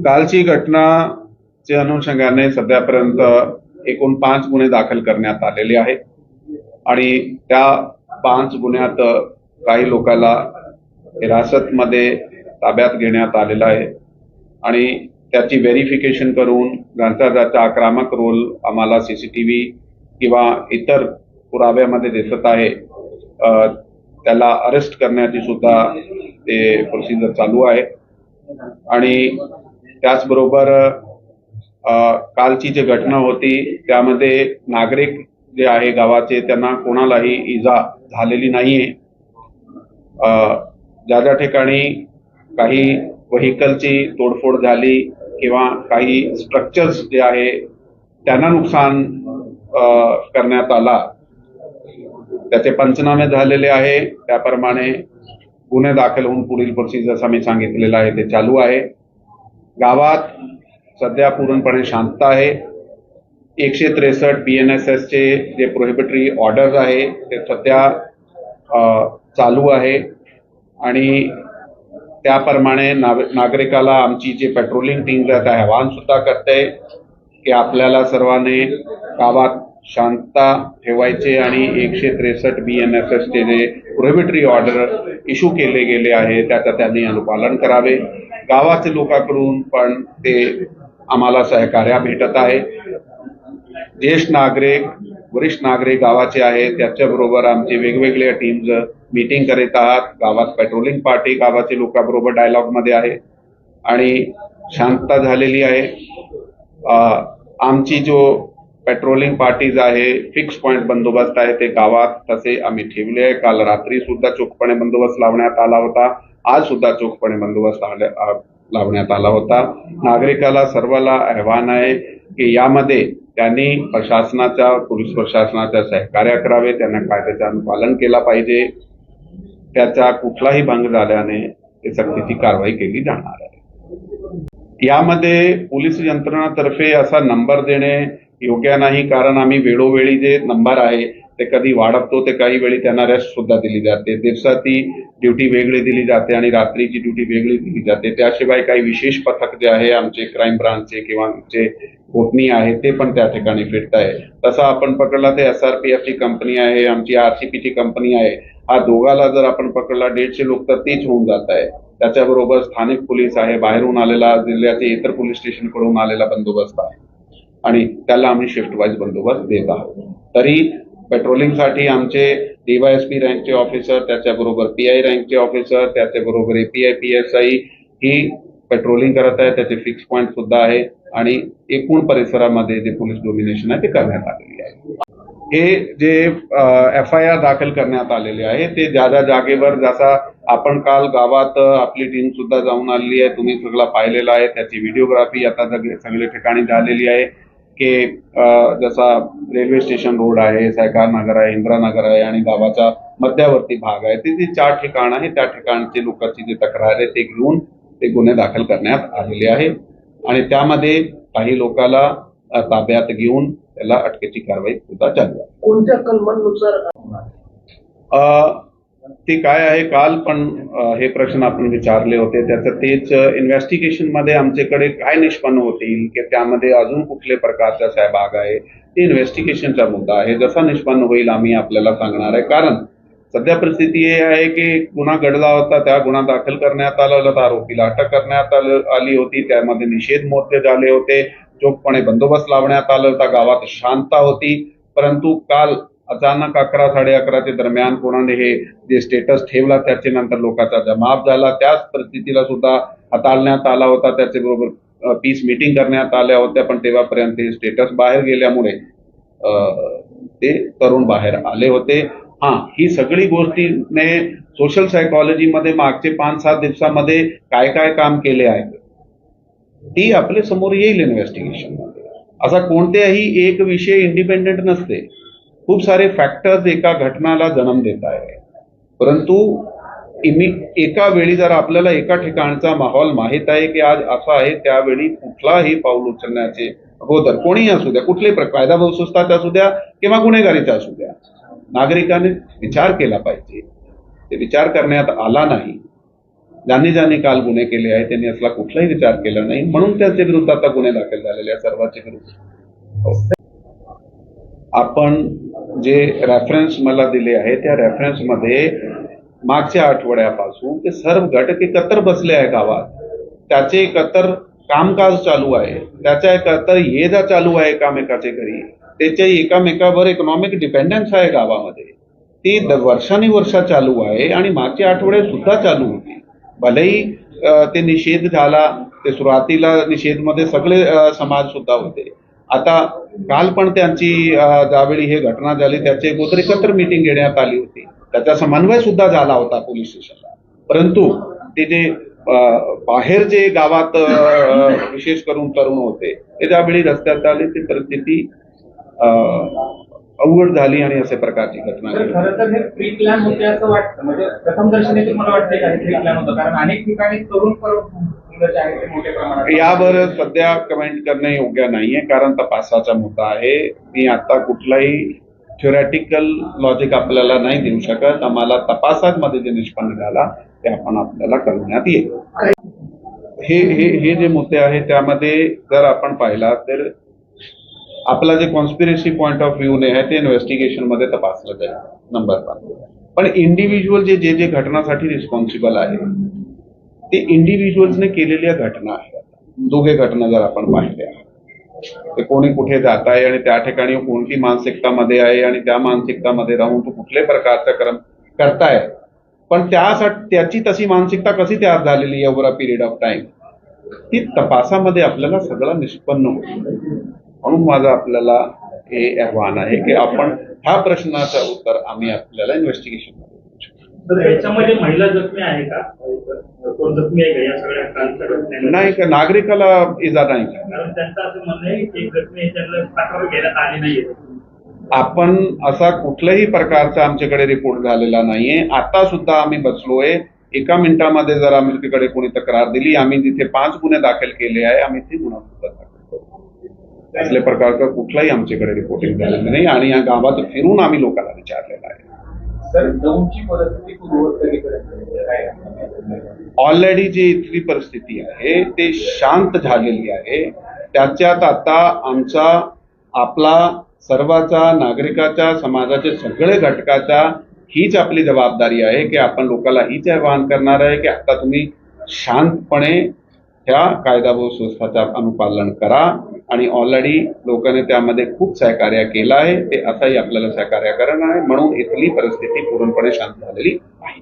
कालची घटनाच्या अनुषंगाने सध्यापर्यंत एकूण पाच गुन्हे दाखल करण्यात आलेले आहेत. आणि त्या पाच गुन्ह्यात काही लोकांना हिरासतमध्ये ताब्यात घेण्यात आलेलं आहे. आणि त्याची व्हेरिफिकेशन करून ज्यांचा ज्याचा आक्रमक रोल आम्हाला सी सी टी व्ही किंवा इतर पुराव्यामध्ये दिसत आहे. त्याला अरेस्ट करण्याची सुद्धा ते प्रोसिजर चालू आहे. आणि त्याचबरोबर कालची जी घटना होती त्यामध्ये नागरिक जे आहे गावाचे त्यांना कोणालाही इजा झालेली नाहीये. ज्या ज्या ठिकाणी काही व्हेकलची तोडफोड झाली किंवा काही स्ट्रक्चर्स जे आहे त्यांना नुकसान करण्यात आला. त्याचे पंचनामे झालेले आहे. त्याप्रमाणे गुन्हे दाखल होऊन पुढील प्रोसिजर्स आम्ही सांगितलेलं आहे ते चालू आहे. गावात सध्या पूर्णपणे शांतता आहे. एकशे त्रेसष्ट बी एन एस एसचे जे प्रोहिबिटरी ऑर्डर्स आहे ते सध्या चालू आहे. आणि त्याप्रमाणे नाग नागरिकाला आमची जी पेट्रोलिंग टीम आहे त्या आवाहनसुद्धा करते की आपल्याला सर्वांनी गावात शांतता ठेवायचे आणि एकशे त्रेसष्ट बी एन एस एसचे जे प्रोहिबिटरी ऑर्डर इशू केले गेले आहे त्याचं त्यांनी अनुपालन करावे. गावाचे लोकांकडून पण ते आम्हाला सहकार्य भेटत आहे. ज्येष्ठ नागरिक वरिष्ठ नागरिक गावाचे आहेत त्याच्याबरोबर आमचे वेगवेगळ्या टीम्स मीटिंग करीत आहात. गावात पेट्रोलिंग पार्टी गावाचे लोकांबरोबर डायलॉगमध्ये आहे. आणि शांतता झालेली आहे. आमची जो पेट्रोलिंग पार्टीज आहे फिक्स पॉईंट बंदोबस्त आहे ते गावात तसे आम्ही ठेवले आहे. काल रात्री सुद्धा चोखपणे बंदोबस्त लावण्यात आला होता. आज सुद्धा चोखपणे बंदोबस्त लावण्यात आला होता. नागरिकाला सर्वाला आव्हान आहे की यामध्ये त्यांनी प्रशासनाच्या पोलीस प्रशासनाच्या सहकार्य करावे त्यांना कायद्याचे अनुपालन केला पाहिजे. त्याचा कुठलाही भंग झाल्याने सक्तीची कारवाई केली जाणार आहे. यामध्ये पोलीस यंत्रणातर्फे असा नंबर देणे योग्य नाही कारण आम्ही वेळोवेळी जे नंबर आहे ते कधी वाढवतो ते काही वेळी त्यांना रेस्ट सुद्धा दिली जाते. दिवसाची ड्युटी वेगळी दिली जाते आणि रात्रीची ड्युटी वेगळी दिली जाते. त्याशिवाय काही विशेष पथक जे आहे आमचे क्राईम ब्रांचचे किंवा आमचे गोपनीय आहे ते पण त्या ठिकाणी फिरत आहे. तसं आपण पकडला ते एस आर पी एफ ची कंपनी आहे आमची आर सी ची कंपनी आहे. हा दोघाला जर आपण पकडला दीडशे लोक तर तीच होऊन जात आहे. त्याच्याबरोबर स्थानिक पोलीस आहे बाहेरून आलेला जिल्ह्याचे इतर पोलीस स्टेशनकडून आलेला बंदोबस्त आहे. आणि त्याला आम्ही शिफ्ट वाईज बंदोबस्त देत आहोत. तरी पेट्रोलिंगसाठी आमचे डीवायएसपी रँकचे ऑफिसर त्याच्याबरोबर पी आय रँकचे ऑफिसर त्याच्याबरोबर ए पी एस आय ही पेट्रोलिंग करत आहे त्याचे फिक्स पॉईंट सुद्धा आहे. आणि एकूण परिसरामध्ये जे पोलीस डोमिनेशन आहे ते करण्यात आलेली आहे. हे जे एफ आय आर दाखल करण्यात आलेले आहे ते ज्या ज्या जागेवर जसा आपण काल गावात आपली टीम सुद्धा जाऊन आलेली आहे तुम्ही सगळा पाहिलेलं आहे त्याची व्हिडिओग्राफी आता सगळ्या सगळे ठिकाणी झालेली आहे. की जसा रेल्वे स्टेशन रोड आहे सहकार नगर आहे इंदिरानगर आहे आणि गावाचा मध्यावर्ती भाग आहे ते जे चार ठिकाण आहे त्या ठिकाणचे लोकांची जी तक्रार आहे ते घेऊन ते गुन्हे दाखल करण्यात आलेले आहे. आणि त्यामध्ये काही लोकांना अ, ताब्यात घेऊन त्याला अटकेची कारवाई सुद्धा चालू आहे. कोणत्या कलमांनुसार? अ, ते काय आहे? काल पण हे प्रश्न आपण विचारले होते. त्याचं तेच इन्व्हेस्टिगेशनमध्ये आमच्याकडे काय निष्पन्न होतील की त्यामध्ये अजून कुठले प्रकारचा सहभाग आहे? ते इन्व्हेस्टिगेशनचा मुद्दा आहे. जसा निष्पन्न होईल आम्ही आपल्याला सांगणार आहे. कारण सध्या परिस्थिती हे आहे की गुन्हा घडला होता त्या गुन्हा दाखल करण्यात आला होता आरोपीला अटक करण्यात आली होती. त्यामध्ये निषेध मोर्चे झाले होते. चोखपणे बंदोबस्त लावण्यात आला होता. गावात शांतता होती. परंतु काल अचानक अकरा साडे अकराच्या दरम्यान कोणाने हे जे स्टेटस ठेवला त्याचे नंतर लोकांचा जमाव झाला. त्याच परिस्थितीला सुद्धा हाताळण्यात आला होता. त्याच्याबरोबर पीस मीटिंग करण्यात आल्या होत्या. पण तेव्हापर्यंत हे स्टेटस बाहेर गेल्यामुळे ते तरुण बाहेर आले होते. हा ही सगळी गोष्टीने सोशल सायकॉलॉजीमध्ये मागचे पाच सात दिवसामध्ये काय काय काम केले आहे ती आपल्यासमोर येईल इन्व्हेस्टिगेशनमध्ये. असा कोणत्याही एक विषय इंडिपेंडेंट नसते. खूप सारे फॅक्टर्स एका घटनाला जन्म देत आहे. परंतु इमी एका वेळी जर आपल्याला एका ठिकाणचा माहोल माहीत आहे की आज असा आहे त्यावेळी कुठलाही पाऊल उचलण्याचे अगोदर कोणीही असू द्या कुठलेही कायदा व सुस्तात असू द्या किंवा गुन्हेगारीचा असू द्या नागरिकांनी विचार केला पाहिजे. ते विचार करण्यात आला नाही. ज्यांनी ज्यांनी काल गुन्हे केले आहेत त्यांनी असला कुठलाही विचार केला नाही. म्हणून त्याचे विरुद्ध आता गुन्हे दाखल झालेले आहेत सर्वांच्या विरुद्ध. हो. आपण जे रेफरन्स मला दिले आहे त्या रेफरन्समध्ये मागच्या आठवड्यापासून ते सर्व घटक एकत्र बसले आहे गावात. त्याचे एकत्र कामकाज चालू आहे. त्याच्या एकत्र ये जा चालू आहे एकामेकाचे घरी. त्याच्या एकामेकावर इकॉनॉमिक डिपेंडन्स आहे गावामध्ये. ती वर्षानी वर्षानुवर्षा चालू आहे आणि मागच्या आठवड्यात सुद्धा चालू होती. भलेही ते निषेध झाला ते सुरुवातीला निषेधमध्ये सगळे समाज सुद्धा होते. आता काल पण त्यांची ज्यावेळी हे घटना झाली त्याची अगोदर एकत्र मिटिंग घेण्यात आली होती. त्याचा समन्वय सुद्धा झाला होता पोलीस स्टेशनला. परंतु ते जे बाहेर जे गावात विशेष करून तरुण होते ते त्यावेळी रस्त्यात आले ती परिस्थिती अवघड झाली आणि अशा प्रकारची घटना तर घडली. यावर सध्या कमेंट करणे योग्य नाहीये कारण तपासाचा मुद्दा आहे. मी आता कुठलाही थ्योरॅटिकल लॉजिक आपल्याला नाही देऊ शकत. आम्हाला तपासामध्ये जे निष्पन्न झाला ते आपण आपल्याला कळवण्यात येईल. हे हे हे जे मुद्दे आहेत त्यामध्ये जर आपण पाहिला तर आपला जे कॉन्स्पिरसी पॉईंट ऑफ व्ह्यू आहे ते इन्व्हेस्टिगेशनमध्ये तपासलं जाईल नंबर वन पण इंडिव्हिज्युअल जे जे जे घटनासाठी रिस्पॉन्सिबल आहे ते इंडिव्हिज्युअल्सने केलेल्या घटना आहेत दोघे घटना जर आपण पाहिल्या. ते कोणी कुठे जात आहे आणि त्या ठिकाणी कोणती मानसिकतामध्ये आहे आणि त्या मानसिकतामध्ये राहून तो कुठल्याही प्रकारचा क्रम करताय. पण त्यासाठी त्याची तशी मानसिकता कशी तयार झालेली आहे over a period of time ती तपासामध्ये आपल्याला सगळं निष्पन्न होतो म्हणून माझं आपल्याला हे आव्हान आहे की आपण ह्या प्रश्नाचं उत्तर आम्ही आपल्याला इन्व्हेस्टिगेशन तर याच्यामध्ये महिला जखमी आहे का? कोण जखमी आहे का? या सगळ्या कालच्या घटनेमध्ये नाही. का नागरिकाला इजा नाही झाली. कारण त्यांचं असं म्हणणं आहे की एक जखमी आहे त्यांना घेण्यात आली नाहीये. आपण असा कुठल्याही प्रकारचा आमच्याकडे रिपोर्ट झालेला नाहीये. आता सुद्धा आम्ही बसलोय. एका मिनिटामध्ये जर आमच्याकडे कोणी तक्रार दिली आम्ही जिथे पाच गुन्हे दाखल केले आहे आम्ही ते गुन्हा सुद्धा दाखल करू असल्या प्रकारचा कुठलाही आमच्याकडे रिपोर्टिंग झालेलं नाही आणि या गावात फिरून आम्ही लोकांना विचारलेलं आहे. ऑलरेडी जी इथली परिस्थिती आहे ते शांत झालेली आहे. त्याच्यात आता आमचा आपला सर्वाचा नागरिकाच्या समाजाच्या सगळे घटकाचा हीच आपली जबाबदारी आहे की आपण लोकांना हीच आवाहन करणार आहे की आता तुम्ही शांतपणे ह्या कायदा व सुव्यवस्थेचं अनुपालन करा. आणि ऑलरेडी लोकांनी त्यामध्ये खूप सहकार्य केलं आहे. ते असंही आपल्याला सहकार्य करणार आहे. म्हणून इथली परिस्थिती पूर्णपणे शांत झालेली आहे.